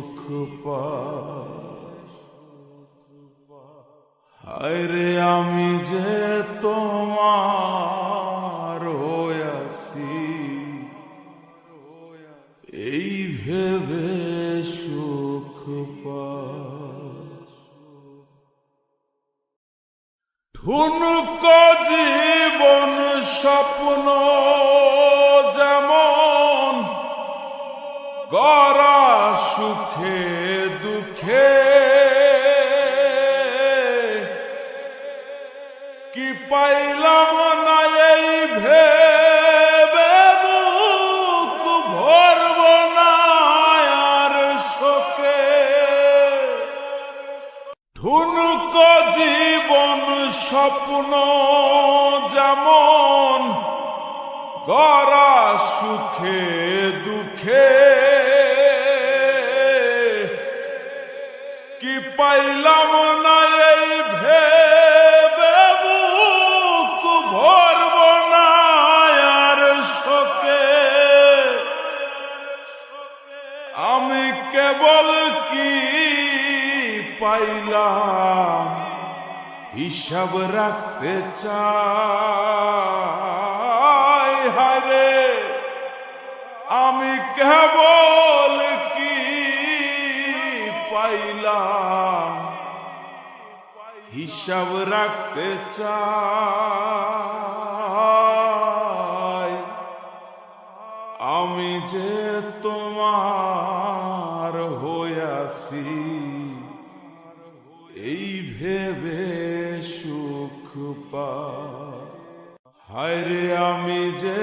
সুখ হায়রে আমি যে তোমার হয়াছি এই ভেবে সুখ ঠুনক জীবন স্বপ্ন গড়া সুখে দুঃখে। কি পাইলাম না এই ভেবে আর জীবন স্বপ্ন যেমন গরা সুখে কেবল কি পাইলাম, হিসাব রাখতে চাই। হারে আমি কেবল কি পাইলাম, হিসাব রাখতে চাই। আমি যে তোমার হায়রে আমি যে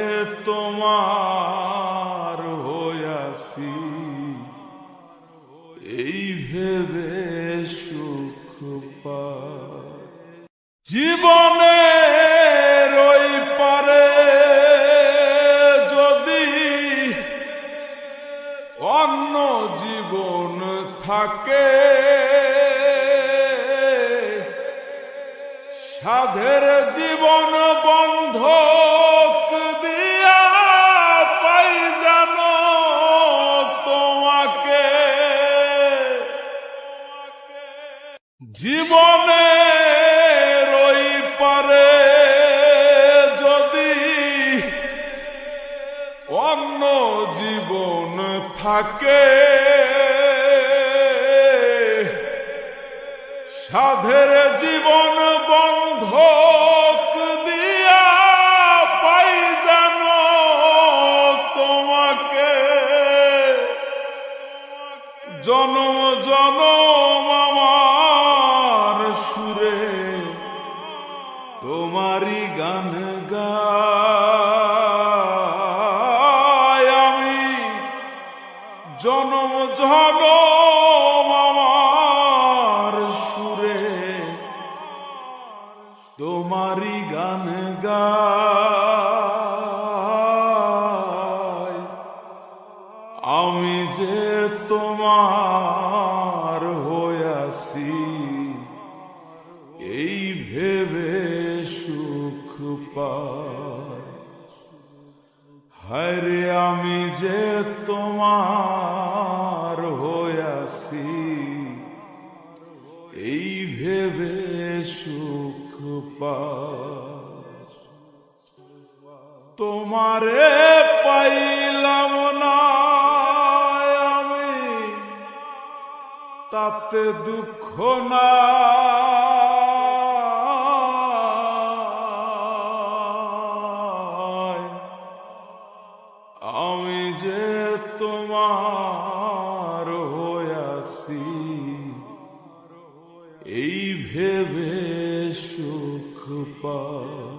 তোমার হইয়াছি এই ভেবে সুখ জীবনে রই পারে যদি অন্য জীবন থাকে। সাধের জীবন বন্ধক দিয়া জীবনে রই পারে যদি অন্য জীবন থাকে। সাধের জীবন বন্ধ দিয়া পাই যেন তোমাকে। জনম জনম আমি যে তোমার হইয়াছি, এই ভেবে সুখ পাই। হরে আমি যে তোমার হইয়াছি, এই ভেবে সুখ পাই। তোমারে পাইলাম তাতে দুঃখ না। আমি যে তোমার এই ভেবে সুখ পা